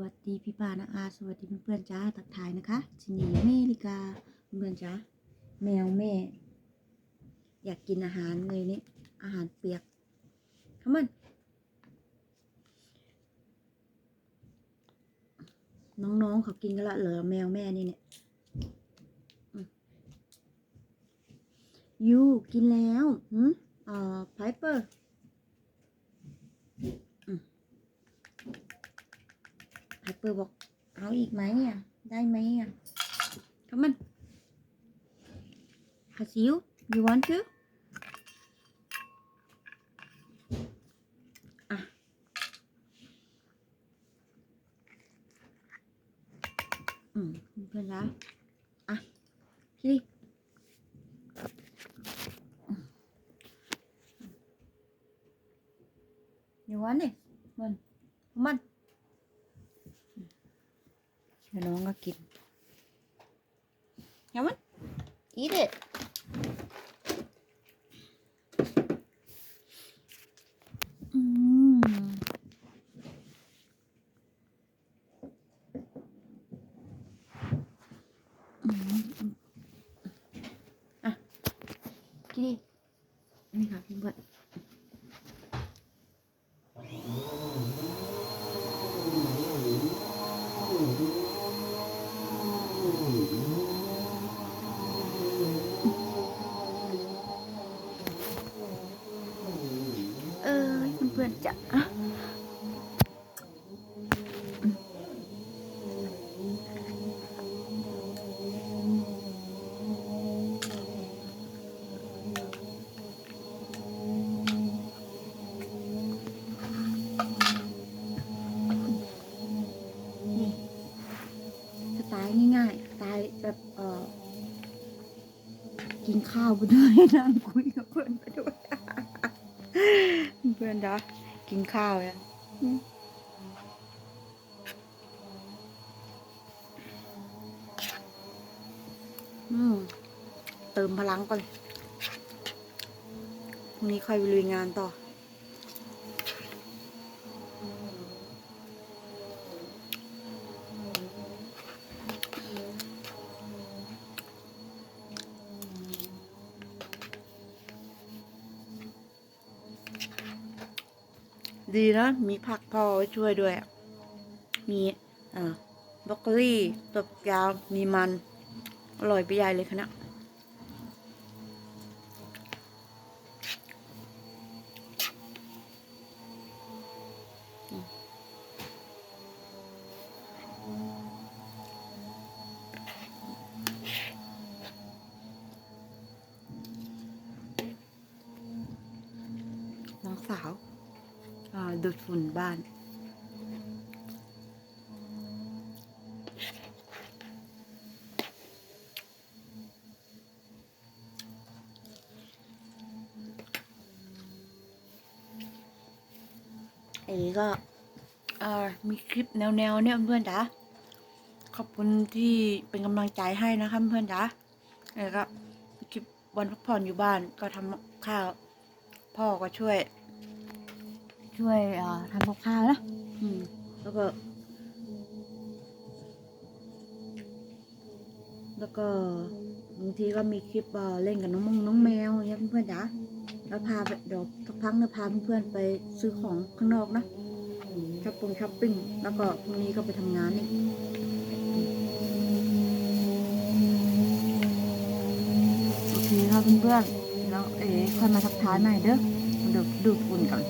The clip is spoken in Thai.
วัสดีพี่ปานะอาสวัสดีเพื่อนๆจ้าทักทายนะคะชินีเมริกาเพื่อนจ้าแมวแม่ อยากกินอาหารเลยนี่อาหารเปียกทำมันน้องๆเขากินกันละเหรอแมวแม่นี่เนี่ยยูกินแล้วหืมอ่าไพเปอร์ ไฮ เปอร์บอกเอาอีกไหมอะ ได้ไหมอะทำมันฮาซิว you want to อะอืมเพื่อนรักอะคิดดิอืม you want it มันมัน เดี๋ยวน้องก็กินเห็นมัน eat it อืมอืมอะกินดินี่ค่ะเพื่อนๆเอ้ยเพื่อนๆจะอะอืมนี่สไตล์ง่ายๆสไตล์แบบเออกินข้าวไปด้วยนั่งคุยกับเพื่อนไปด้วย พื่อนจ้ะกินข้าวเนี่ยอืมเติมพลังก่อนพรุ่งนี้ค่อยไปลุยงานต่อ ดีนะ มีผักพอไว้ช่วยด้วย มีอ่าบรอกโคลี่ตบยาวมีมัน อร่อยไปใหญ่เลยคะเนะ ดูดฝุ่นบ้านอันนี้ก็มีคลิปแนวๆเนี่ยเพื่อนจ๋าขอบคุณที่เป็นกำลังใจให้นะคะเพื่อนจ๋าแล้วก็คลิปวันพักผ่อนอยู่บ้านก็ทำข้าว พ่อก็ช่วย ช่วยทำกับข้าวนะแล้วก็ แล้วก็บางทีก็มีคลิปเล่นกับน้องมงน้องแมวอย่างเงี้ยเพื่อนๆจ๋าแล้วพาเดี๋ยวสักพักเนี่ยพาเพื่อนๆไปซื้อของข้างนอกนะช้อปปิ้งช้อปปิ้งแล้วก็พรุ่งนี้ก็ไปทำงานอีกโอเคครับเพื่อนๆแล้วเอ๋ค่อยมาทักทายใหม่เด้อเดี๋ยวดูดฝุ่นก่อน